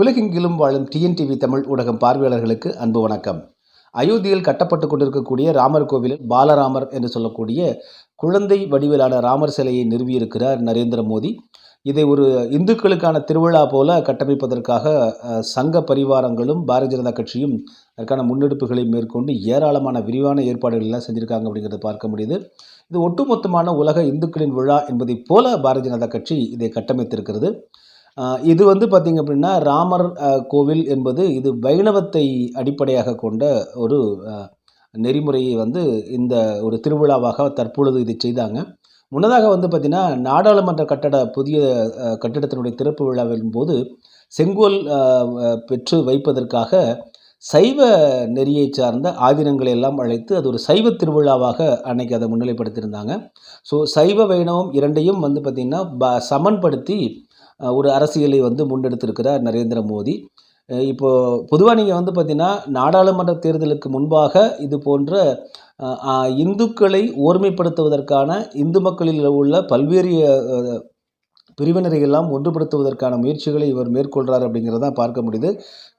உலகெங்கிலும் வாழும் டிஎன்டிவி தமிழ் ஊடகம் பார்வையாளர்களுக்கு அன்பு வணக்கம். அயோத்தியில் கட்டப்பட்டு கொண்டிருக்கக்கூடிய ராமர் கோவிலில் பாலராமர் என்று சொல்லக்கூடிய குழந்தை வடிவிலான ராமர் சிலையை நிறுவியிருக்கிறார் நரேந்திர மோடி. இதை ஒரு இந்துக்களுக்கான திருவிழா போல கட்டமைப்பதற்காக சங்க பரிவாரங்களும் பாரதிய ஜனதா கட்சியும் அதற்கான முன்னெடுப்புகளை மேற்கொண்டு ஏராளமான விரிவான ஏற்பாடுகள் எல்லாம் செஞ்சுருக்காங்க அப்படிங்கிறத பார்க்க முடியுது. இது ஒட்டுமொத்தமான உலக இந்துக்களின் விழா என்பதைப் போல பாரதிய ஜனதா கட்சி இதை கட்டமைத்திருக்கிறது. இது வந்து பார்த்திங்க அப்படின்னா ராமர் கோவில் என்பது இது வைணவத்தை அடிப்படையாக கொண்ட ஒரு நெறிமுறையை வந்து இந்த ஒரு திருவிழாவாக தற்பொழுது இதை செய்தாங்க. முன்னதாக வந்து பார்த்திங்கன்னா நாடாளுமன்ற கட்டட புதிய கட்டிடத்தினுடைய திறப்பு விழாவின் போது செங்கோல் பெற்று வைப்பதற்காக சைவ நெறியை சார்ந்த ஆதீனங்களை எல்லாம் அழைத்து அது ஒரு சைவ திருவிழாவாக அன்னைக்கு அதை முன்னிலைப்படுத்தியிருந்தாங்க. ஸோ சைவ வைணவம் இரண்டையும் வந்து பார்த்திங்கன்னா ப சமன்படுத்தி ஒரு அரசியலை வந்து முன்னெடுத்திருக்கிறார் நரேந்திர மோடி. இப்போது இப்போ பொதுவாக நீங்கள் வந்து பார்த்தீங்கன்னா நாடாளுமன்ற தேர்தலுக்கு முன்பாக இது போன்ற இந்துக்களை ஓர்மைப்படுத்துவதற்கான இந்து மக்களில் உள்ள பல்வேறு பிரிவினரை எல்லாம் ஒன்றுபடுத்துவதற்கான முயற்சிகளை இவர் மேற்கொள்கிறார் அப்படிங்கிறத பார்க்க முடியுது.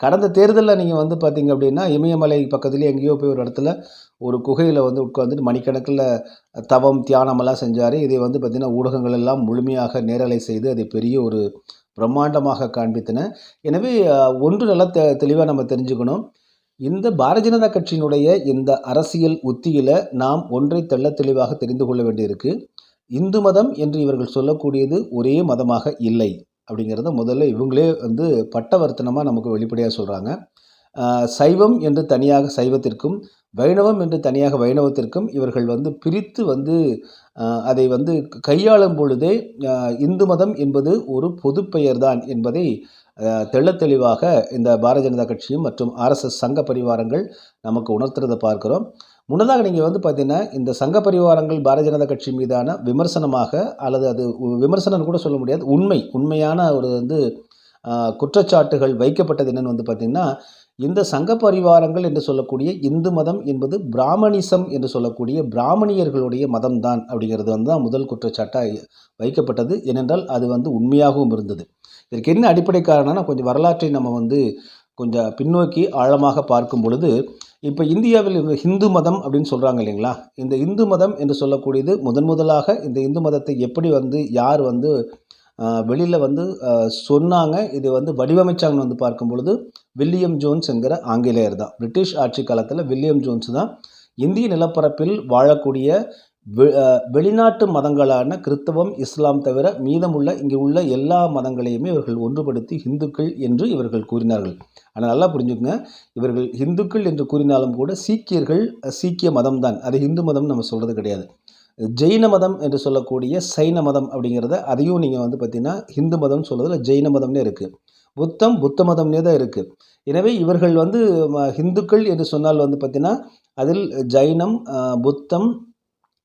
கடந்த தேர்தலில் நீங்கள் வந்து பார்த்தீங்க அப்படின்னா இமயமலை பக்கத்துலேயே எங்கேயோ போய் ஒரு இடத்துல ஒரு குகையில் வந்து உட்காந்துட்டு மணிக்கணக்கில் தவம் தியானமெல்லாம் செஞ்சார். இதை வந்து பார்த்திங்கன்னா ஊடகங்கள் எல்லாம் முழுமையாக நேரலை செய்து அதை பெரிய ஒரு பிரம்மாண்டமாக காண்பித்தன. எனவே ஒன்று நல்லா தெ தெளிவாக நம்ம தெரிஞ்சுக்கணும். இந்த பாரதிய ஜனதா கட்சியினுடைய இந்த அரசியல் உத்தியில் நாம் ஒன்றை தெள்ள தெளிவாக தெரிந்து கொள்ள வேண்டியிருக்கு. இந்து மதம் என்று இவர்கள் சொல்லக்கூடியது ஒரே மதமாக இல்லை அப்படிங்கிறத முதல்ல இவங்களே வந்து பட்டவர்த்தனமாக நமக்கு வெளிப்படையாக சொல்கிறாங்க சைவம் என்று தனியாக சைவத்திற்கும் வைணவம் என்று தனியாக வைணவத்திற்கும் இவர்கள் வந்து பிரித்து வந்து அதை வந்து கையாளும் பொழுதே இந்து மதம் என்பது ஒரு பொதுப்பெயர்தான் என்பதை ஆஹ், தெளிவாக இந்த பாரதிய ஜனதா கட்சியும் மற்றும் ஆர்எஸ்எஸ் சங்க பரிவாரங்கள் நமக்கு உணர்த்துறதை பார்க்கிறோம். முன்னதாக நீங்கள் வந்து பார்த்தீங்கன்னா இந்த சங்க பரிவாரங்கள் பாரதிய ஜனதா கட்சி மீதான விமர்சனமாக அல்லது அது உ- விமர்சனம் கூட சொல்ல முடியாது உண்மை உண்மையான ஒரு வந்து குற்றச்சாட்டுகள் வைக்கப்பட்டது என்னென்னு வந்து பார்த்திங்கன்னா இந்த சங்க பரிவாரங்கள் என்று சொல்லக்கூடிய இந்து மதம் என்பது பிராமணிசம் என்று சொல்லக்கூடிய பிராமணியர்களுடைய மதம்தான் அப்படிங்கிறது வந்து தான் முதல் குற்றச்சாட்டாக வைக்கப்பட்டது. ஏனென்றால் அது வந்து உண்மையாகவும் இருந்தது. இதற்கு என்ன அடிப்படை காரணம்னா கொஞ்சம் வரலாற்றை நம்ம வந்து கொஞ்சம் பின்னோக்கி ஆழமாக பார்க்கும் பொழுது இப்போ இந்தியாவில் ஹிந்து மதம் அப்படின்னு சொல்கிறாங்க இல்லைங்களா? இந்த இந்து மதம் என்று சொல்லக்கூடியது முதன் முதலாக இந்த இந்து மதத்தை எப்படி வந்து யார் வந்து வெளியில் வந்து சொன்னாங்க இது வந்து வடிவமைச்சாங்கன்னு வந்து பார்க்கும் பொழுது வில்லியம் ஜோன்ஸ் என்கிற ஆங்கிலேயர் தான். பிரிட்டிஷ் ஆட்சி காலத்தில் வில்லியம் ஜோன்ஸ் தான் இந்திய நிலப்பரப்பில் வாழக்கூடிய வெளிநாட்டு மதங்களான கிறித்தவம் இஸ்லாம் தவிர மீதமுள்ள இங்கே உள்ள எல்லா மதங்களையுமே இவர்கள் ஒன்றுபடுத்தி இந்துக்கள் என்று இவர்கள் கூறினார்கள். ஆனால் நல்லா புரிஞ்சுக்கங்க. இவர்கள் இந்துக்கள் என்று கூறினாலும் கூட சீக்கியர்கள் சீக்கிய மதம் தான் அது இந்து மதம் நம்ம சொல்கிறது கிடையாது. ஜெயின மதம் என்று சொல்லக்கூடிய சைன மதம் அப்படிங்கிறத அதையும் நீங்கள் வந்து பார்த்திங்கன்னா ஹிந்து மதம்னு சொல்கிறதுல ஜெயின மதம்னே இருக்குது புத்தம் புத்த மதம்னே தான் இருக்குது எனவே இவர்கள் வந்து ம, ஹிந்துக்கள் என்று சொன்னால் வந்து பார்த்திங்கன்னா அதில் ஜைனம் புத்தம்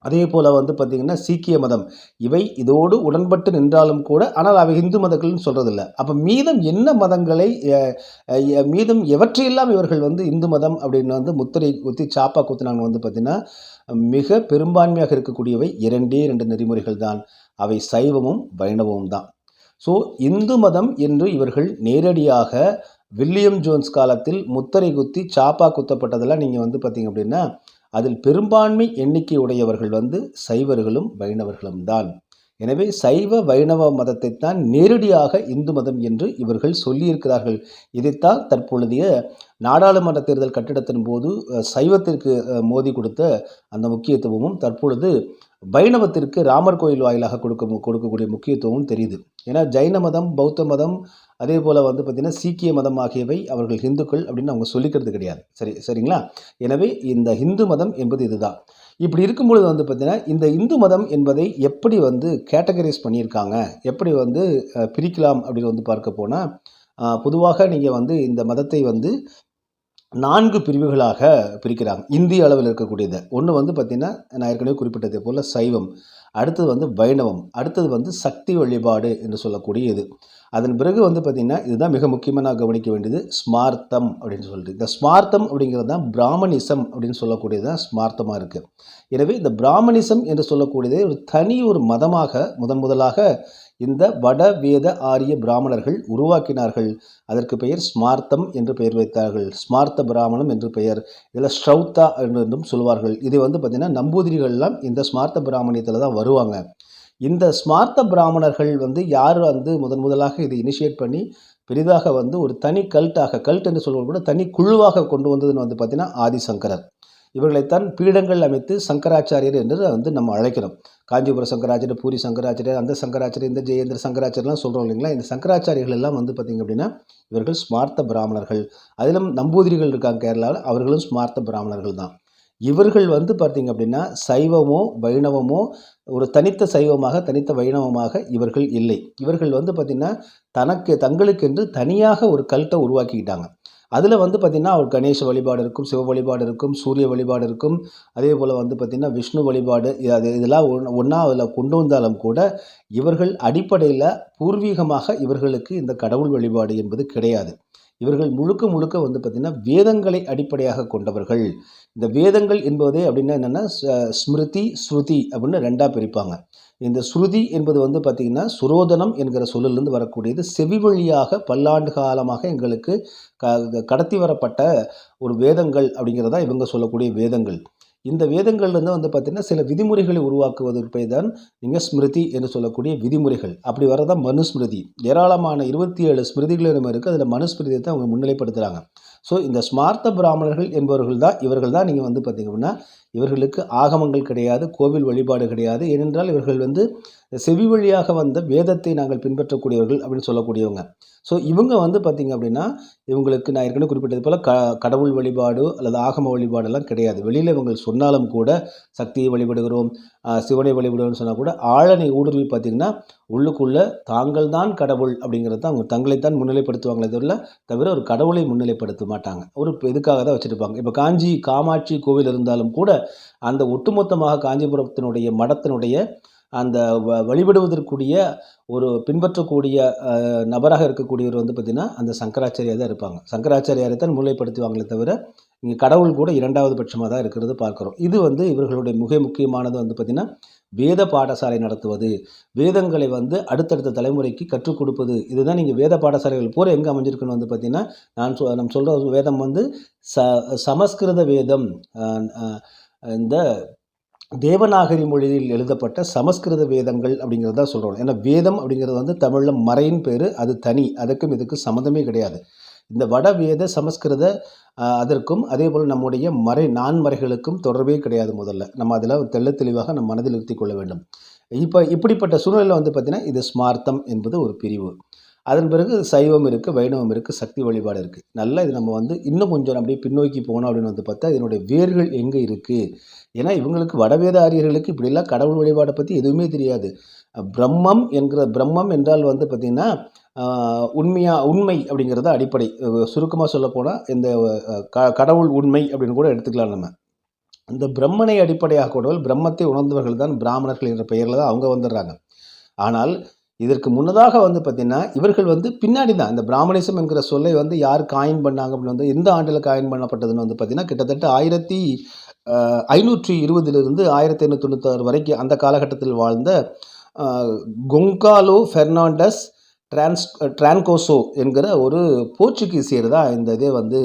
அதே போல் வந்து பார்த்திங்கன்னா சீக்கிய மதம். இவை இதோடு உடன்பட்டு நின்றாலும் கூட ஆனால் அவை இந்து மதங்கள்னு சொல்கிறதில்ல அப்போ மீதம் என்ன மதங்களை மீதம் எவற்றையெல்லாம் இவர்கள் வந்து இந்து மதம் அப்படின்னு வந்து முத்திரை குத்தி சாப்பா குத்துனாங்க வந்து பார்த்திங்கன்னா மிக பெரும்பான்மையாக இருக்கக்கூடியவை இரண்டே இரண்டு நெறிமுறைகள் தான். அவை சைவமும் வைணவமும் தான். ஸோ இந்து மதம் என்று இவர்கள் நேரடியாக வில்லியம் ஜோன்ஸ் காலத்தில் முத்திரை குத்தி சாப்பா குத்தப்பட்டதெல்லாம் நீங்கள் வந்து பார்த்தீங்க அப்படின்னா அதில் பெரும்பான்மை எண்ணிக்கை உடையவர்கள் வந்து சைவர்களும் வைணவர்களும் தான். எனவே சைவ வைணவ மதத்தைத்தான் நேரடியாக இந்து மதம் என்று இவர்கள் சொல்லியிருக்கிறார்கள். இதைத்தான் தற்பொழுதைய நாடாளுமன்ற தேர்தல் கட்டிடத்தின் போது சைவத்திற்கு மோதி கொடுத்த அந்த முக்கியத்துவமும் தற்பொழுது வைணவத்திற்கு ராமர் கோயில் வாயிலாக கொடுக்க கொடுக்கக்கூடிய முக்கியத்துவமும் தெரியுது. ஏன்னா ஜைன மதம் பௌத்த மதம் அதே போல் வந்து பார்த்திங்கன்னா சீக்கிய மதம் ஆகியவை அவர்கள் ஹிந்துக்கள் அப்படின்னு அவங்க சொல்லிக்கிறது கிடையாது. சரி சரிங்களா? எனவே இந்த ஹிந்து மதம் என்பது இதுதான். இப்படி இருக்கும்பொழுது வந்து பார்த்திங்கன்னா இந்த இந்து மதம் என்பதை எப்படி வந்து கேட்டகரைஸ் பண்ணியிருக்காங்க? எப்படி வந்து பிரிக்கலாம் அப்படின்னு வந்து பார்க்க போனால் பொதுவாக நீங்கள் வந்து இந்த மதத்தை வந்து நான்கு பிரிவுகளாக பிரிக்கிறாங்க. இந்திய அளவில் இருக்கக்கூடியது. ஒன்று வந்து பார்த்திங்கன்னா நான் ஏற்கனவே குறிப்பிட்டதை போல் சைவம் அடுத்தது வந்து வைணவம் அடுத்தது வந்து சக்தி வழிபாடு என்று சொல்லக்கூடிய இது அதன் பிறகு வந்து பார்த்திங்கன்னா இதுதான் மிக முக்கியமாக நான் கவனிக்க வேண்டியது ஸ்மார்த்தம் அப்படின்னு சொல்லிட்டு. இந்த ஸ்மார்த்தம் அப்படிங்கிறது தான் பிராமணிசம் அப்படின்னு சொல்லக்கூடியது தான் ஸ்மார்த்தமாக இருக்குது எனவே இந்த பிராமணிசம் என்று சொல்லக்கூடியதே ஒரு தனி ஒரு மதமாக முதன் முதலாக இந்த வட வேத ஆரிய பிராமணர்கள் உருவாக்கினார்கள். அதற்கு பெயர் ஸ்மார்த்தம் என்று பெயர் வைத்தார்கள். ஸ்மார்த்த பிராமணம் என்று பெயர். இதில் ஸ்ரௌத்தா என்றும் சொல்வார்கள். இது வந்து பார்த்திங்கன்னா நம்பூதிரிகள்லாம் இந்த ஸ்மார்த்த பிராமணியத்தில் தான் வருவாங்க. இந்த ஸ்மார்த்த பிராமணர்கள் வந்து யார் வந்து முதன் முதலாக இதை இனிஷியேட் பண்ணி பெரிதாக வந்து ஒரு தனி கல்ட்டாக கல்ட் என்று சொல்வது கூட தனி குழுவாக கொண்டு வந்ததுன்னு வந்து பார்த்திங்கன்னா ஆதிசங்கரர். இவர்களைத்தான் பீடங்கள் அமைத்து சங்கராச்சாரியர் என்று வந்து நம்ம அழைக்கிறோம். காஞ்சிபுரம் சங்கராச்சாரியர் பூரி சங்கராச்சாரியர் அந்த சங்கராச்சாரியர் இந்த ஜெயேந்திர சங்கராச்சாரியர்லாம் சொல்கிறோம் இல்லைங்களா? இந்த சங்கராச்சாரியர்கள் எல்லாம் வந்து பார்த்திங்க அப்படின்னா இவர்கள் ஸ்மார்த்த பிராமணர்கள். அதிலும் நம்பூதிரிகள் இருக்காங்க கேரளாவில் அவர்களும் ஸ்மார்த்த பிராமணர்கள் தான். இவர்கள் வந்து பார்த்திங்க அப்படின்னா சைவமோ வைணவமோ ஒரு தனித்த சைவமாக தனித்த வைணவமாக இவர்கள் இல்லை. இவர்கள் வந்து பார்த்திங்கன்னா தனக்கு தங்களுக்கென்று தனியாக ஒரு கல்ட்டை உருவாக்கிக்கிட்டாங்க. அதில் வந்து பார்த்திங்கன்னா அவர் கணேச வழிபாடு இருக்கும் சிவ வழிபாடு இருக்கும் சூரிய வழிபாடு இருக்கும். அதே போல் வந்து பார்த்திங்கன்னா விஷ்ணு வழிபாடு அது இதெல்லாம் ஒன் ஒன்றா அதில் கொண்டு வந்தாலும் கூட இவர்கள் அடிப்படையில் பூர்வீகமாக இவர்களுக்கு இந்த கடவுள் வழிபாடு என்பது கிடையாது. இவர்கள் முழுக்க முழுக்க வந்து பார்த்திங்கன்னா வேதங்களை அடிப்படையாக கொண்டவர்கள். இந்த வேதங்கள் என்பதே அப்படின்னா என்னென்னா ஸ்மிருதி ஸ்ருதி அப்படின்னு ரெண்டாக பிரிப்பாங்க. இந்த ஸ்ருதி என்பது வந்து பார்த்திங்கன்னா சுரோதனம் என்கிற சொல்லிலிருந்து வரக்கூடியது செவி வழியாக பல்லாண்டு காலமாக எங்களுக்கு க கடத்தி வரப்பட்ட ஒரு வேதங்கள் அப்படிங்கிறதா இவங்க சொல்லக்கூடிய வேதங்கள். இந்த வேதங்கள்லேருந்து வந்து பார்த்திங்கன்னா சில விதிமுறைகளை உருவாக்குவதற்கு தான் நீங்கள் ஸ்மிருதி என்று சொல்லக்கூடிய விதிமுறைகள். அப்படி வரதான் மனுஸ்மிருதி. ஏராளமான இருபத்தி ஏழு ஸ்மிருதிகளும் இருக்குது அதில் மனுஸ்மிருதியை தான் அவங்க முன்னிலைப்படுத்துகிறாங்க ஸோ இந்த ஸ்மார்த்த பிராமணர்கள் என்பவர்கள் தான் இவர்கள் தான் நீங்கள் வந்து பார்த்திங்க அப்படின்னா இவர்களுக்கு ஆகமங்கள் கிடையாது கோவில் வழிபாடு கிடையாது. ஏனென்றால் இவர்கள் வந்து செவி வழியாக வந்த வேதத்தை நாங்கள் பின்பற்றக்கூடியவர்கள் அப்படின்னு சொல்லக்கூடியவங்க. ஸோ இவங்க வந்து பார்த்திங்க அப்படின்னா இவங்களுக்கு நான் ஏற்கனவே குறிப்பிட்டது போல் க கடவுள் வழிபாடு அல்லது ஆகம வழிபாடெல்லாம் கிடையாது. வெளியில் இவங்க சொன்னாலும் கூட சக்தியை வழிபடுகிறோம் சிவனை வழிபடுகிறோம்னு சொன்னால் கூட ஆழனை ஊடுருவி பார்த்திங்கன்னா உள்ளுக்குள்ளே தாங்கள் தான் கடவுள் அப்படிங்கிறது தான் அவங்க தங்களைத்தான் முன்னிலைப்படுத்துவாங்களே தவிர தவிர ஒரு கடவுளை முன்னிலைப்படுத்த மாட்டாங்க. ஒரு இதுக்காக தான் வச்சுருப்பாங்க. இப்போ காஞ்சி காமாட்சி கோவில் இருந்தாலும் கூட அந்த ஒட்டுமொத்தமாக காஞ்சிபுரத்தினுடைய மடத்தினுடைய அந்த வ வழிபடுவதற்குரிய ஒரு பின்பற்றக்கூடிய நபராக இருக்கக்கூடியவர் வந்து பார்த்திங்கன்னா அந்த சங்கராச்சாரியாக தான் இருப்பாங்க. சங்கராச்சாரியாரை தான் முன்னிலைப்படுத்துவாங்களே தவிர இங்கே கடவுள் கூட இரண்டாவது பட்சமாக தான் இருக்கிறது பார்க்குறோம். இது வந்து இவர்களுடைய மிக முக்கியமானது வந்து பார்த்திங்கன்னா வேத பாடசாலை நடத்துவது. வேதங்களை வந்து அடுத்தடுத்த தலைமுறைக்கு கற்றுக் கொடுப்பது. இதுதான் நீங்கள் வேத பாடசாலைகள் பூரா எங்கே அமைஞ்சிருக்குன்னு வந்து பார்த்திங்கன்னா நான் சொ நம்ம சொல்கிற வேதம் வந்து ச சமஸ்கிருத வேதம் இந்த தேவநாகரி மொழியில் எழுதப்பட்ட சமஸ்கிருத வேதங்கள் அப்படிங்கிறத சொல்கிறோம் ஏன்னா வேதம் அப்படிங்கிறது வந்து தமிழில் மறையின் பேர் அது தனி. அதுக்கும் இதுக்கு சம்மந்தமே கிடையாது. இந்த வட வேத சமஸ்கிருத அதற்கும் அதே போல் நம்முடைய மறை நான்மறைகளுக்கும் தொடர்பே கிடையாது முதல்ல. நம்ம அதில் தெள்ள தெளிவாக நம் மனதில் நிறுத்தி கொள்ள வேண்டும். இப்போ இப்படிப்பட்ட சூழ்நிலையில் வந்து பார்த்திங்கன்னா இது ஸ்மார்த்தம் என்பது ஒரு பிரிவு. அதன் பிறகு சைவம் இருக்குது வைணவம் இருக்குது சக்தி வழிபாடு இருக்குது நல்லா இது நம்ம வந்து இன்னும் கொஞ்சம் அப்படியே பின்னோக்கி போனோம் அப்படின்னு வந்து பார்த்தா இதனுடைய வேர்கள் எங்கே இருக்குது ஏன்னா இவங்களுக்கு வடவேத ஆரியர்களுக்கு இப்படிலாம் கடவுள் வழிபாடை பற்றி எதுவுமே தெரியாது. பிரம்மம் என்கிற பிரம்மம் என்றால் வந்து பார்த்திங்கன்னா உண்மையாக உண்மை அப்படிங்கிறது அடிப்படை. சுருக்கமாக சொல்லப்போனால் இந்த க கடவுள் உண்மை அப்படின்னு கூட எடுத்துக்கலாம் நம்ம. இந்த பிரம்மனை அடிப்படையாக கொண்டவர்கள் பிரம்மத்தை உணர்ந்தவர்கள் தான் பிராமணர்கள் என்ற பெயரில் தான் அவங்க வந்துடுறாங்க. ஆனால் இதற்கு முன்னதாக வந்து பார்த்திங்கன்னா இவர்கள் வந்து பின்னாடி தான் இந்த பிராமணிசம் என்கிற சொல்லை வந்து யார் காயின் பண்ணாங்க அப்படின்னு வந்து எந்த ஆண்டில் காயின் பண்ணப்பட்டதுன்னு வந்து பார்த்திங்கன்னா கிட்டத்தட்ட ஆயிரத்தி ஐநூற்றி இருபதிலிருந்து ஆயிரத்தி ஐநூற்றி தொண்ணூத்தாறு வரைக்கும் அந்த காலகட்டத்தில் வாழ்ந்த கொங்காலோ ஃபெர்னாண்டஸ் டிரான்ஸ் டிரான்கோசோ என்கிற ஒரு போர்ச்சுகீசியர் தான் இந்த இதே வந்து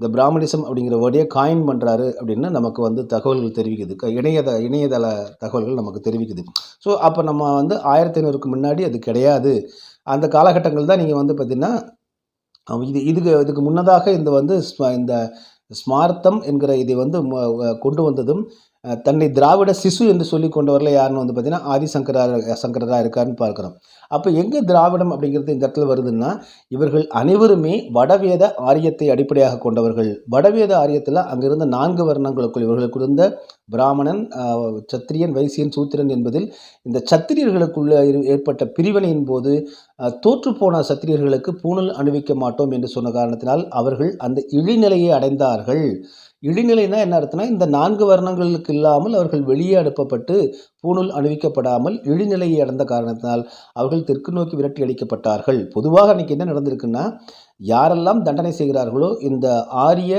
இந்த பிராமணிசம் அப்படிங்கிற வேர்டையே காயின் பண்ணுறாரு அப்படின்னு நமக்கு வந்து தகவல்கள் தெரிவிக்குது. க- இணையத இணையதள தகவல்கள் நமக்கு தெரிவிக்குது. ஸோ அப்போ நம்ம வந்து ஆயிரத்தி ஐநூறுக்கு முன்னாடி அது கிடையாது. அந்த காலகட்டங்கள் தான் நீங்கள் வந்து பார்த்திங்கன்னா இது இதுக்கு இதுக்கு முன்னதாக இந்த வந்து ஸ்ம- இந்த ஸ்மார்த்தம் என்கிற இதை வந்து கொண்டு வந்ததும் தன்னை திராவிட சிசு என்று சொல்லி கொண்டு வரல யாருன்னு வந்து பார்த்தீங்கன்னா ஆதிசங்கரா சங்கரராக இருக்காருன்னு பார்க்குறோம். அப்போ எங்கே திராவிடம் அப்படிங்கிறது இந்த இடத்துல வருதுன்னா இவர்கள் அனைவருமே வடவேத ஆரியத்தை அடிப்படையாக கொண்டவர்கள். வடவேத ஆரியத்தில் அங்கிருந்த நான்கு வர்ணங்களுக்குள் இவர்களுக்கு இருந்த பிராமணன் சத்திரியன் வைசியன் சூத்திரன் என்பதில் இந்த சத்திரியர்களுக்குள்ள ஏற்பட்ட பிரிவினையின் போது தோற்றுப்போன சத்திரியர்களுக்கு பூணல் அணிவிக்க மாட்டோம் என்று சொன்ன காரணத்தினால் அவர்கள் அந்த இழிநிலையை அடைந்தார்கள். இழிநிலைனா என்ன அர்த்தம்னா இந்த நான்கு வர்ணங்களுக்கு இல்லாமல் அவர்கள் வெளியே அனுப்பப்பட்டு பூணூல் அணிவிக்கப்படாமல் இழிநிலையை அடைந்த காரணத்தினால் அவர்கள் தெற்கு நோக்கி விரட்டி அடிக்கப்பட்டார்கள். பொதுவாக அன்றைக்கி என்ன நடந்திருக்குன்னா யாரெல்லாம் தண்டனை செய்கிறார்களோ இந்த ஆரிய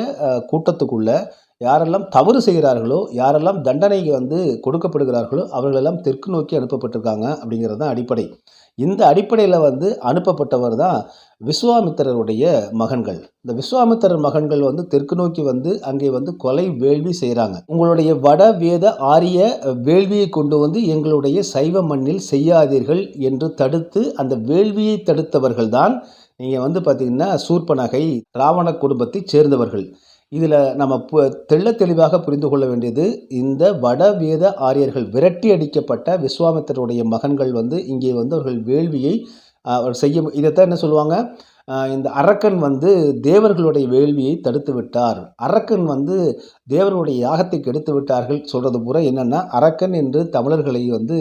கூட்டத்துக்குள்ள யாரெல்லாம் தவறு செய்கிறார்களோ யாரெல்லாம் தண்டனைக்கு வந்து கொடுக்கப்படுகிறார்களோ அவர்களெல்லாம் தெற்கு நோக்கி அனுப்பப்பட்டிருக்காங்க அப்படிங்கிறது தான் அடிப்படை. இந்த அடிப்படையில் வந்து அனுப்பப்பட்டவர் தான் விஸ்வாமித்திரருடைய மகன்கள். இந்த விஸ்வாமித்திரர் மகன்கள் வந்து தெற்கு நோக்கி வந்து அங்கே வந்து கொலை வேள்வி செய்கிறாங்க உங்களுடைய வட வேத ஆரிய வேள்வியை கொண்டு வந்து எங்களுடைய சைவ மண்ணில் செய்யாதீர்கள் என்று தடுத்து அந்த வேள்வியை தடுத்தவர்கள் தான் நீங்கள் வந்து பார்த்திங்கன்னா சூர்பனகை ராவண குடும்பத்தைச் சேர்ந்தவர்கள். இதில் நம்ம பு தெள்ள தெளிவாக புரிந்து கொள்ள வேண்டியது இந்த வட வேத ஆரியர்கள் விரட்டி அடிக்கப்பட்ட விஸ்வாமித்தருடைய மகன்கள் வந்து இங்கே வந்து அவர்கள் வேள்வியை அவர் செய்ய இதைத்தான் என்ன சொல்லுவாங்க? இந்த அரக்கன் வந்து தேவர்களுடைய வேள்வியை தடுத்து விட்டார். அரக்கன் வந்து தேவர்களுடைய யாகத்தை கெடுத்து விட்டார்கள் சொல்கிறது பூரா என்னென்னா அரக்கன் என்று தமிழர்களை வந்து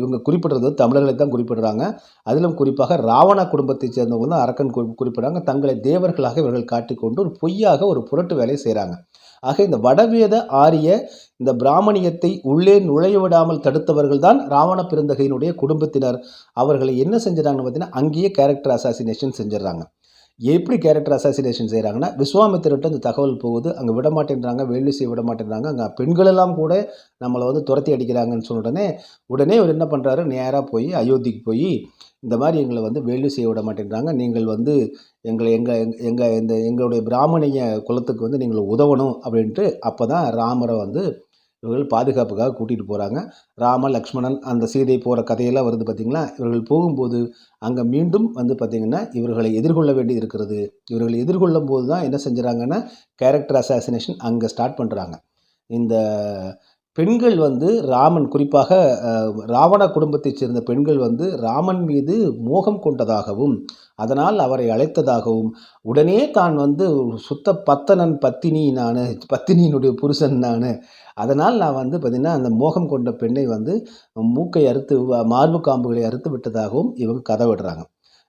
இவங்க குறிப்பிடுறது தமிழர்களை தான் குறிப்பிடுறாங்க. அதிலும் குறிப்பாக ராவண குடும்பத்தைச் சேர்ந்தவங்க தான் அரக்கன் குறிப்பிடுறாங்க. தங்களை தேவர்களாக இவர்கள் காட்டிக்கொண்டு ஒரு பொய்யாக ஒரு புரட்டு வேலையை செய்கிறாங்க ஆக இந்த வடவேத ஆரிய இந்த பிராமணியத்தை உள்ளே நுழைய விடாமல் தடுத்தவர்கள் தான் ராவண பிறந்தகையினுடைய குடும்பத்தினர். அவர்களை என்ன செஞ்சிடறாங்கன்னு பார்த்தீங்கன்னா அங்கேயே கேரக்டர் அசாசினேஷன் செஞ்சிடறாங்க. எப்படி கேரக்டர் அசாசினேஷன் செய்கிறாங்கன்னா விஸ்வாமித்திரர்கிட்ட இந்த தகவல் போகுது. அங்கே விட மாட்டேன்றாங்க வேள்வி செய்ய விட மாட்டேன்றாங்க அங்கே பெண்களெல்லாம் கூட நம்மளை வந்து துரத்தி அடிக்கிறாங்கன்னு சொன்ன உடனே உடனே அவர் என்ன பண்ணுறாரு நேராக போய் அயோத்திக்கு போய் இந்த மாதிரி எங்களை வந்து வேள்வி செய்ய விட மாட்டேன்றாங்க நீங்கள் வந்து எங்களை எங்கள் எங்கள் இந்த எங்களுடைய பிராமணிய குலத்துக்கு வந்து நீங்கள் உதவணும் அப்படின்ட்டு அப்போ தான் ராமரை வந்து இவர்கள் பாதுகாப்புக்காக கூட்டிகிட்டு போகிறாங்க ராம லக்ஷ்மணன் அந்த சீதை போகிற கதையெல்லாம் வருது பார்த்திங்களா இவர்கள் போகும்போது அங்கே மீண்டும் வந்து பார்த்திங்கன்னா இவர்களை எதிர்கொள்ள வேண்டி இருக்கிறது. இவர்களை எதிர்கொள்ளும் போது தான் என்ன செஞ்சுறாங்கன்னா கேரக்டர் அசாசினேஷன் அங்கே ஸ்டார்ட் பண்ணுறாங்க இந்த பெண்கள் வந்து ராமன் குறிப்பாக ராவண குடும்பத்தைச் சேர்ந்த பெண்கள் வந்து ராமன் மீது மோகம் கொண்டதாகவும் அதனால் அவரை அழைத்ததாகவும் உடனே தான் வந்து சுத்த பத்தனன் பத்தினி நான் பத்தினியினுடைய புருஷன் நான் அதனால் நான் வந்து பார்த்திங்கன்னா அந்த மோகம் கொண்ட பெண்ணை வந்து மூக்கை அறுத்து மார்பு காம்புகளை அறுத்து விட்டதாகவும் இவங்க கதை விடுறாங்க.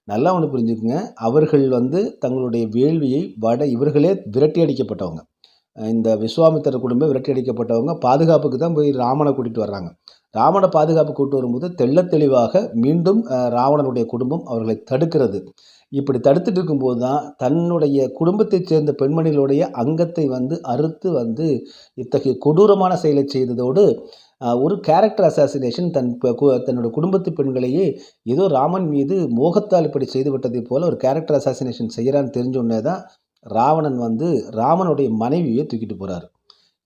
நல்லா ஒன்று புரிஞ்சுக்குங்க. அவர்கள் வந்து தங்களுடைய வேள்வியை வட இவர்களே விரட்டி அடிக்கப்பட்டவங்க. இந்த விஸ்வாமித்திர குடும்பம் விரட்டி அடிக்கப்பட்டவங்க பாதுகாப்புக்கு தான் போய் ராமனை கூட்டிகிட்டு வர்றாங்க. ராமனை பாதுகாப்பு கூட்டு வரும்போது தெள்ளத் தெளிவாக மீண்டும் ராவணனுடைய குடும்பம் அவர்களை தடுக்கிறது. இப்படி தடுத்துட்டு இருக்கும்போது தான் தன்னுடைய குடும்பத்தைச் சேர்ந்த பெண்மணிகளுடைய அங்கத்தை வந்து அறுத்து வந்து இத்தகைய கொடூரமான செயலை செய்ததோடு ஒரு கேரக்டர் அசாசினேஷன் தன் தன்னோட குடும்பத்து பெண்களையே ஏதோ ராமன் மீது மோகத்தால் இப்படி செய்து விட்டதைப் போல ஒரு கேரக்டர் அசாசினேஷன் செய்கிறான்னு தெரிஞ்ச தான் ராவணன் வந்து ராமனுடைய மனைவியை தூக்கிட்டு போகிறார்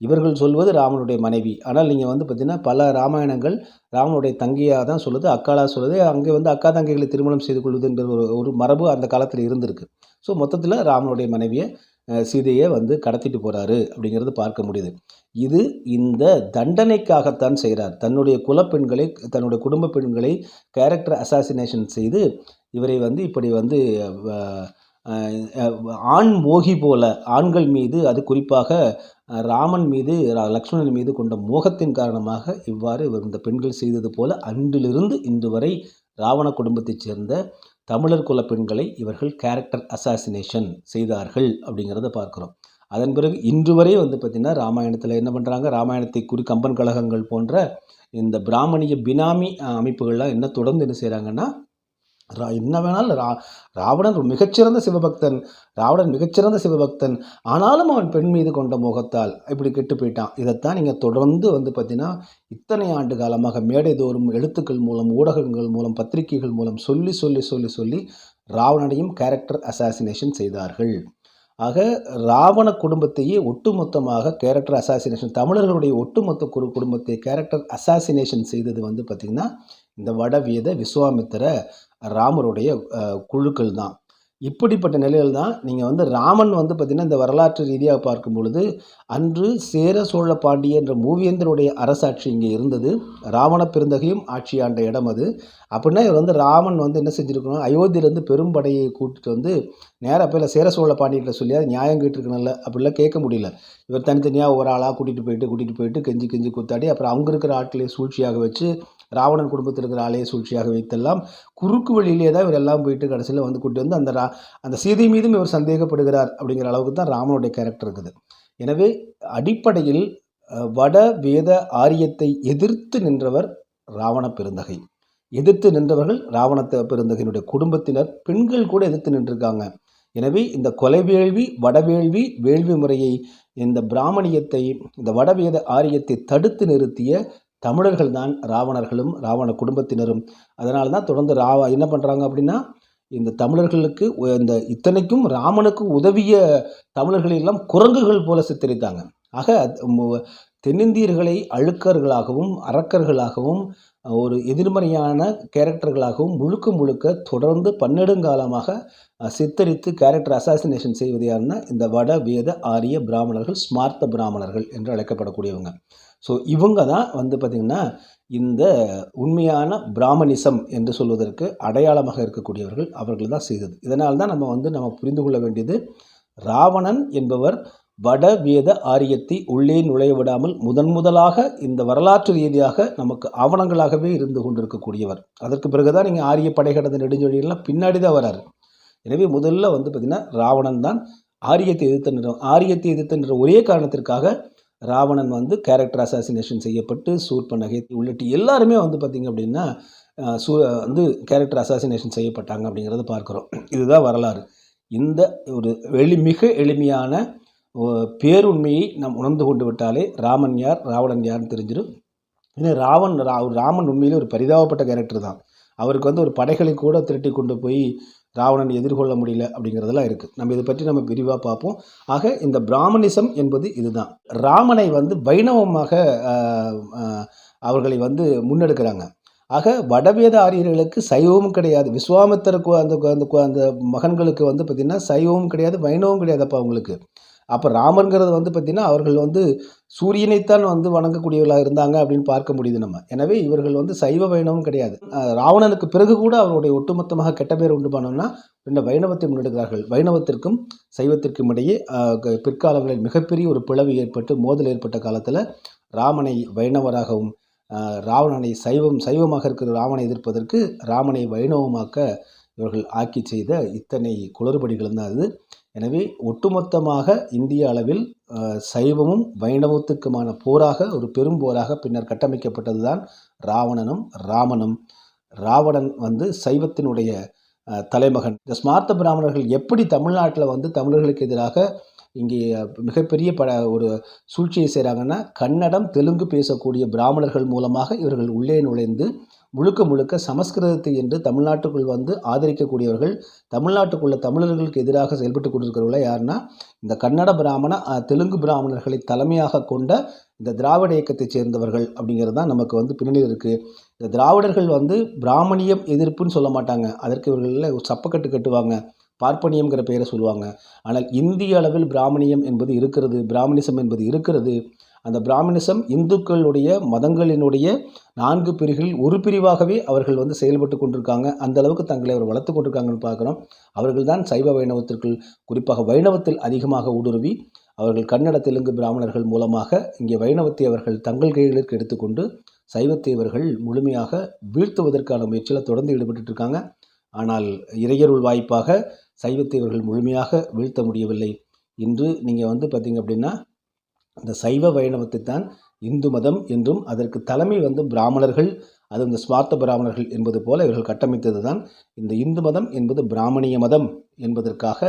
இவர்கள் சொல்வது ராமனுடைய மனைவி. ஆனால் நீங்கள் வந்து பார்த்தீங்கன்னா பல ராமாயணங்கள் ராமனுடைய தங்கையாக தான் சொல்லுது அக்காலாக சொல்லுது. அங்கே வந்து அக்கா தங்கைகளை திருமணம் செய்து கொள்வதுன்ற ஒரு ஒரு மரபு அந்த காலத்தில் இருந்திருக்கு. ஸோ மொத்தத்தில் ராமனுடைய மனைவியை சீதையை வந்து கடத்திட்டு போகிறாரு அப்படிங்கிறது பார்க்க முடியுது. இது இந்த தண்டனைக்காகத்தான் செய்கிறார் தன்னுடைய குலப்பெண்களை தன்னுடைய குடும்ப பெண்களை கேரக்டர் அசாசினேஷன் செய்து இவரை வந்து இப்படி வந்து ஆண் மோகி போல ஆண்கள் மீது அது குறிப்பாக ராமன் மீது ரா- லக்ஷ்மணன் மீது கொண்ட மோகத்தின் காரணமாக இவ்வாறு இவர் இந்த பெண்கள் செய்தது போல அன்றிலிருந்து இன்று வரை ராவண குடும்பத்தைச் சேர்ந்த தமிழர் குல பெண்களை இவர்கள் கேரக்டர் அசாசினேஷன் செய்தார்கள் அப்படிங்கிறத பார்க்குறோம். அதன் பிறகு இன்று வரை வந்து பார்த்திங்கன்னா ராமாயணத்தில் என்ன பண்ணுறாங்க ராமாயணத்தை குறி கம்பன் கழகங்கள் போன்ற இந்த பிராமணிய பினாமி அமைப்புகள்லாம் என்ன தொடர்ந்து என்ன செய்கிறாங்கன்னா ரா என்ன வேணாலும் ரா ராவணன் மிகச்சிறந்த சிவபக்தன் ராவணன் மிகச்சிறந்த சிவபக்தன். ஆனாலும் அவன் பெண் மீது கொண்ட மோகத்தால் இப்படி கெட்டு போயிட்டான். இதைத்தான் நீங்கள் தொடர்ந்து வந்து பார்த்தீங்கன்னா இத்தனை ஆண்டு காலமாக மேடை தோறும் எழுத்துக்கள் மூலம் ஊடகங்கள் மூலம் பத்திரிகைகள் மூலம் சொல்லி சொல்லி சொல்லி சொல்லி ராவணனையும் கேரக்டர் அசாசினேஷன் செய்தார்கள். ஆக ராவண குடும்பத்தையே ஒட்டுமொத்தமாக கேரக்டர் அசாசினேஷன் தமிழர்களுடைய ஒட்டுமொத்த குரு குடும்பத்தை கேரக்டர் அசாசினேஷன் செய்தது வந்து பார்த்திங்கன்னா இந்த வடவேத விஸ்வாமித்திர ராமருடைய குழுக்கள் தான். இப்படிப்பட்ட நிலையில் தான் நீங்கள் வந்து ராமன் வந்து பார்த்திங்கன்னா இந்த வரலாற்று ரீதியாக பார்க்கும் பொழுது அன்று சேர சோழ பாண்டிய என்ற மூவேந்தருடைய அரசாட்சி இங்கே இருந்தது. ராவண பெருந்தகையும் ஆட்சி ஆண்ட இடம் அது. அப்படின்னா இவர் வந்து ராமன் வந்து என்ன செஞ்சுருக்கணும்? அயோத்தியிலேருந்து பெரும்படையை கூட்டிட்டு வந்து நேராக போய் சேர சோழ பாண்டியர்கிட்ட சொல்லி அது நியாயம் கேட்டுருக்கணும்ல. அப்படிலாம் கேட்க முடியல. இவர் தனித்தனியாக ஒரு ஆளாக கூட்டிகிட்டு போயிட்டு கூட்டிகிட்டு போயிட்டு கெஞ்சி கெஞ்சி குத்தாடி அப்புறம் அவங்க இருக்கிற ஆட்களை சூழ்ச்சியாக வச்சு ராவணன் குடும்பத்தில் இருக்கிற ஆளையை சூழ்ச்சியாக வைத்தெல்லாம் குறுக்கு வழியிலே தான் இவர் எல்லாம் போயிட்டு கடைசியில் வந்து கூட்டி வந்து அந்த ரா அந்த சீதை மீதும் இவர் சந்தேகப்படுகிறார் அப்படிங்கிற அளவுக்கு தான் ராமனுடைய கேரக்டர் இருக்குது. எனவே அடிப்படையில் வட வேத ஆரியத்தை எதிர்த்து நின்றவர் ராவண பெருந்தகை. எதிர்த்து நின்றவர்கள் ராவண பெருந்தகையினுடைய குடும்பத்தினர் பெண்கள் கூட எதிர்த்து நின்றுருக்காங்க. எனவே இந்த கொலை வேள்வி வடவேள்வி வேள்வி முறையை இந்த பிராமணியத்தை இந்த வடவேத ஆரியத்தை தடுத்து நிறுத்திய தமிழர்கள் தான் ராவணர்களும் ராவண குடும்பத்தினரும். அதனால தான் தொடர்ந்து ராவ என்ன பண்ணுறாங்க அப்படின்னா இந்த தமிழர்களுக்கு இந்த இத்தனைக்கும் ராமனுக்கு உதவிய தமிழர்களெல்லாம் குரங்குகள் போல சித்தரித்தாங்க. ஆக தென்னிந்தியர்களை அழுக்கர்களாகவும் அரக்கர்களாகவும் ஒரு எதிர்மறையான கேரக்டர்களாகவும் முழுக்க முழுக்க தொடர்ந்து பன்னெடுங்காலமாக சித்தரித்து கேரக்டர் அசாசினேஷன் செய்வது யாருன்னா இந்த வட வேத ஆரிய பிராமணர்கள் ஸ்மார்த்த பிராமணர்கள் என்று அழைக்கப்படக்கூடியவங்க. ஸோ இவங்க தான் வந்து பார்த்திங்கன்னா இந்த உண்மையான பிராமணிசம் என்று சொல்வதற்கு அடையாளமாக இருக்கக்கூடியவர்கள் அவர்கள் தான் செய்தது. இதனால் தான் நம்ம வந்து நம்ம புரிந்து கொள்ள வேண்டியது ராவணன் என்பவர் வட வேத ஆரியத்தை உள்ளே நுழைய விடாமல் முதன் முதலாக இந்த வரலாற்று ரீதியாக நமக்கு ஆவணங்களாகவே இருந்து கொண்டிருக்கக்கூடியவர். அதற்கு பிறகுதான் நீங்கள் ஆரிய படை கடந்த நெடுஞ்சொழியெல்லாம் பின்னாடி தான் வராரு. எனவே முதல்ல வந்து பார்த்திங்கன்னா ராவணன் தான் ஆரியத்தை எதிர்த்து ஆரியத்தை எதிர்த்து ஒரே காரணத்திற்காக ராவணன் வந்து கேரக்டர் அசாசினேஷன் செய்யப்பட்டு சூர்ப நகைத்தி உள்ளிட்ட எல்லாருமே வந்து பார்த்திங்க அப்படின்னா சூ வந்து கேரக்டர் அசாசினேஷன் செய்யப்பட்டாங்க அப்படிங்கிறத பார்க்குறோம். இதுதான் வரலாறு. இந்த ஒரு எளி மிக எளிமையான பேருண்மையை நாம் உணர்ந்து கொண்டு விட்டாலே ராமன் யார் ராவணன் யார்னு தெரிஞ்சிடும் ஏன்னா ராவன் ரா ராமன் உண்மையிலே ஒரு பரிதாபப்பட்ட கேரக்டர் தான். அவருக்கு வந்து ஒரு படைகளை கூட திரட்டி கொண்டு போய் ராவணன் எதிர்கொள்ள முடியல அப்படிங்கிறதெல்லாம் இருக்குது நம்ம இதை பற்றி நம்ம விரிவாக பார்ப்போம். ஆக இந்த பிராமணிசம் என்பது இதுதான். ராமனை வந்து வைணவமாக அவர்களை வந்து முன்னெடுக்கிறாங்க. ஆக வடவேத ஆரியர்களுக்கு சைவமும் கிடையாது. விஸ்வாமித்தருக்கு அந்த அந்த அந்த மகன்களுக்கு வந்து பார்த்திங்கன்னா சைவமும் கிடையாது வைணவம் கிடையாது அப்போ அவங்களுக்கு. அப்போ ராமருங்கிறது வந்து பார்த்திங்கன்னா அவர்கள் வந்து சூரியனைத்தான் வந்து வணங்கக்கூடியவர்களாக இருந்தாங்க அப்படின்னு பார்க்க முடியுது நம்ம. எனவே இவர்கள் வந்து சைவ வைணவம் கிடையாது. ராவணனுக்கு பிறகு கூட அவருடைய ஒட்டுமொத்தமாக கெட்ட பேர் உண்டு பண்ணோம்னா இந்த வைணவத்தை முன்னெடுக்கிறார்கள். வைணவத்திற்கும் சைவத்திற்கும் இடையே க- பிற்காலங்களில் மிகப்பெரிய ஒரு பிளவு ஏற்பட்டு மோதல் ஏற்பட்ட காலத்தில் ராமனை வைணவராகவும் ராவணனை சைவம் சைவமாக இருக்கிற ராவனை எதிர்ப்பதற்கு ராமனை வைணவமாக்க இவர்கள் ஆக்கி செய்த இத்தனை குளறுபடிகளும் தான் அது. எனவே ஒட்டுமொத்தமாக இந்திய அளவில் சைவமும் வைணவத்துக்குமான போராக ஒரு பெரும் போராக பின்னர் கட்டமைக்கப்பட்டது தான் ராவணனும் ராமனும். ராவணன் வந்து சைவத்தினுடைய தலைமகன். இந்த ஸ்மார்த்த பிராமணர்கள் எப்படி தமிழ்நாட்டில் வந்து தமிழர்களுக்கு எதிராக இங்கே மிகப்பெரிய பட ஒரு சூழ்ச்சியை செய்கிறாங்கன்னா கன்னடம் தெலுங்கு பேசக்கூடிய பிராமணர்கள் மூலமாக இவர்கள் உள்ளே நுழைந்து முழுக்க முழுக்க சமஸ்கிருதத்தை என்று தமிழ்நாட்டுக்குள் வந்து ஆதரிக்கக்கூடியவர்கள் தமிழ்நாட்டுக்குள்ள தமிழர்களுக்கு எதிராக செயல்பட்டு கொண்டிருக்கிறவர்கள யாருன்னா இந்த கன்னட பிராமண தெலுங்கு பிராமணர்களை தலைமையாக கொண்ட இந்த திராவிட இயக்கத்தைச் சேர்ந்தவர்கள் அப்படிங்கிறது தான் நமக்கு வந்து பின்னணி இருக்குது இந்த திராவிடர்கள் வந்து பிராமணியம் எதிர்ப்புன்னு சொல்ல மாட்டாங்க. அதற்கு இவர்களில் ஒரு சப்பக்கட்டு கட்டுவாங்க. பார்ப்பனியம்ங்கிற பெயரை சொல்லுவாங்க. ஆனால் இந்திய அளவில் பிராமணியம் என்பது இருக்கிறது பிராமணிசம் என்பது இருக்கிறது அந்த பிராமணிசம் இந்துக்களுடைய மதங்களினுடைய நான்கு பிரிவுகளில் ஒரு பிரிவாகவே அவர்கள் வந்து செயல்பட்டு கொண்டிருக்காங்க. அந்த அளவுக்கு தங்களை அவர் வளர்த்து கொண்டிருக்காங்கன்னு பார்க்குறோம். அவர்கள் தான் சைவ வைணவத்திற்குள் குறிப்பாக வைணவத்தில் அதிகமாக ஊடுருவி அவர்கள் கன்னட தெலுங்கு பிராமணர்கள் மூலமாக இங்கே வைணவத்தை அவர்கள் தங்கள் கைகளுக்கு எடுத்துக்கொண்டு சைவத்தை அவர்கள் முழுமையாக வீழ்த்துவதற்கான முயற்சியில் தொடர்ந்து ஈடுபட்டு இருக்காங்க ஆனால் இறையருள் வாய்ப்பாக சைவத்தை இவர்கள் முழுமையாக வீழ்த்த முடியவில்லை. இன்று நீங்கள் வந்து பார்த்தீங்க அப்படின்னா இந்த சைவ வைணவத்தை தான் இந்து மதம் என்றும் அதற்கு தலைமை வந்து பிராமணர்கள் அது இந்த ஸ்வார்த்த பிராமணர்கள் என்பது போல இவர்கள் கட்டமைத்தது தான் இந்த இந்து மதம் என்பது பிராமணிய மதம் என்பதற்காக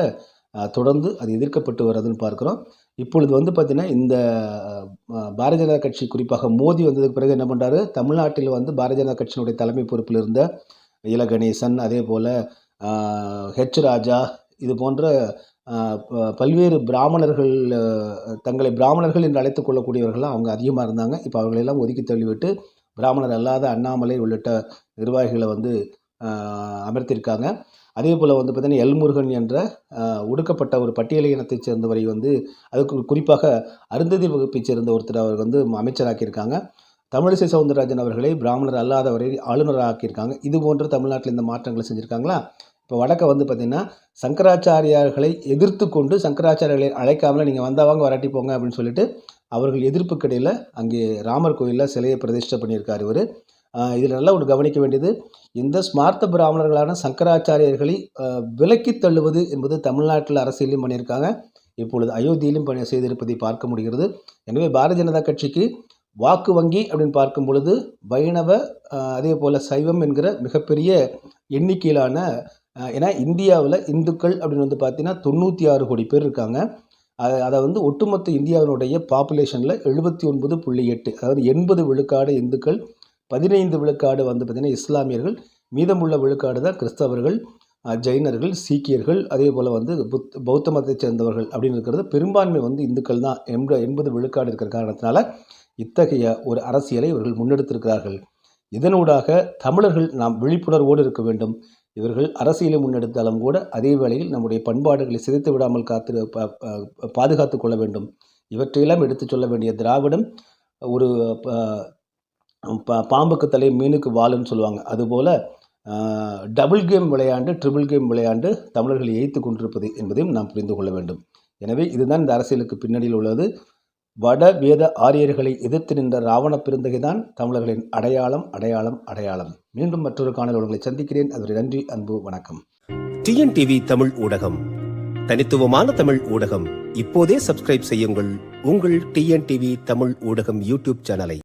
தொடர்ந்து அது எதிர்க்கப்பட்டு வர்றதுன்னு பார்க்குறோம். இப்பொழுது வந்து பார்த்திங்கன்னா இந்த பாரதிய ஜனதா கட்சி குறிப்பாக மோடி வந்ததுக்கு பிறகு என்ன பண்ணுறாரு தமிழ்நாட்டில் வந்து பாரதிய ஜனதா கட்சியினுடைய தலைமை பொறுப்பில் இருந்த இல கணேசன் அதே போல் ஹெச் ராஜா இது போன்ற பல்வேறு பிராமணர்கள் தங்களை பிராமணர்கள் என்று அழைத்து கொள்ளக்கூடியவர்கள்லாம் அவங்க அதிகமாக இருந்தாங்க. இப்போ அவர்களெல்லாம் ஒதுக்கி தள்ளிவிட்டு பிராமணர் அல்லாத அண்ணாமலை உள்ளிட்ட நிர்வாகிகளை வந்து அமர்த்திருக்காங்க. அமர்த்தியிருக்காங்க அதே போல் வந்து பார்த்திங்கன்னா எல்முருகன் என்ற ஒடுக்கப்பட்ட ஒரு பட்டியலை இனத்தைச் சேர்ந்தவரை வந்து அதுக்கு குறிப்பாக அருந்ததி வகுப்பைச் சேர்ந்த ஒருத்தர் அவர் வந்து அமைச்சராக்கியிருக்காங்க. தமிழிசை சவுந்தரராஜன் அவர்களை பிராமணர் அல்லாதவரை ஆளுநராக ஆக்கியிருக்காங்க இது போன்ற தமிழ்நாட்டில் இந்த மாற்றங்களை செஞ்சுருக்காங்களா? இப்போ வழக்கை வந்து பார்த்திங்கன்னா சங்கராச்சாரியார்களை எதிர்த்து கொண்டு சங்கராச்சாரியர்களை அழைக்காமல் நீங்கள் வந்தாவாங்க வராட்டி போங்க அப்படின்னு சொல்லிட்டு அவர்கள் எதிர்ப்புக்கிடையில் அங்கே ராமர் கோயிலில் சிலையை பிரதிஷ்டை பண்ணியிருக்கார் இவர். இதில் நல்லா ஒன்று கவனிக்க வேண்டியது இந்த ஸ்மார்த்த பிராமணர்களான சங்கராச்சாரியர்களை விலக்கி தள்ளுவது என்பது தமிழ்நாட்டில் அரசியலையும் பண்ணியிருக்காங்க. இப்பொழுது அயோத்தியிலும் பணி செய்திருப்பதை பார்க்க முடிகிறது. எனவே பாரதிய ஜனதா கட்சிக்கு வாக்கு வங்கி அப்படின்னு பார்க்கும் பொழுது வைணவ அதே போல் சைவம் என்கிற மிகப்பெரிய எண்ணிக்கையிலான ஏன்னா இந்தியாவில் இந்துக்கள் அப்படின்னு வந்து பார்த்தீங்கன்னா தொண்ணூற்றி ஆறு கோடி பேர் இருக்காங்க. அதை வந்து ஒட்டுமொத்த இந்தியாவினுடைய பாப்புலேஷனில் எழுபத்தி ஒன்பது புள்ளி எட்டு அதாவது எண்பது விழுக்காடு இந்துக்கள் பதினைந்து விழுக்காடு வந்து பார்த்திங்கன்னா இஸ்லாமியர்கள் மீதமுள்ள விழுக்காடு தான் கிறிஸ்தவர்கள் அஹ், ஜெயினர்கள் சீக்கியர்கள் அதே போல் வந்து புத் பௌத்த மதத்தைச் சேர்ந்தவர்கள் அப்படின்னு இருக்கிறது. பெரும்பான்மை வந்து இந்துக்கள் தான். எண்ப எண்பது விழுக்காடு இருக்கிற காரணத்தினால இத்தகைய ஒரு அரசியலை இவர்கள் முன்னெடுத்திருக்கிறார்கள். இதனூடாக தமிழர்கள் நாம் விழிப்புணர்வோடு இருக்க வேண்டும். இவர்கள் அரசியலை முன்னெடுத்தாலும் கூட அதே வேளையில் நம்முடைய பண்பாடுகளை சிதைத்து விடாமல் காத்து பா- கொள்ள வேண்டும். இவற்றையெல்லாம் எடுத்துச் சொல்ல வேண்டிய திராவிடம் ஒரு ப- பாம்புக்கு தலை மீனுக்கு வாலுன்னு சொல்லுவாங்க. அதுபோல் டபுள் கேம் விளையாண்டு ட்ரிபிள் கேம் விளையாண்டு தமிழர்களை ஏய்த்து கொண்டிருப்பது என்பதையும் நாம் புரிந்து கொள்ள வேண்டும். எனவே இதுதான் இந்த அரசியலுக்கு பின்னணியில் உள்ளது. வட வேத ஆரியர்களை எதிர்த்து நின்ற ராவண பெருந்தகைதான் தமிழர்களின் அடையாளம் அடையாளம் அடையாளம். மீண்டும் மற்றொரு காணல் உங்களை சந்திக்கிறேன். அதுவரை நன்றி அன்பு வணக்கம். டிஎன்டிவி தமிழ் ஊடகம். தனித்துவமான தமிழ் ஊடகம். இப்போதே சப்ஸ்கிரைப் செய்யுங்கள். உங்கள் டிஎன்டிவி தமிழ் ஊடகம் யூடியூப் சேனலை.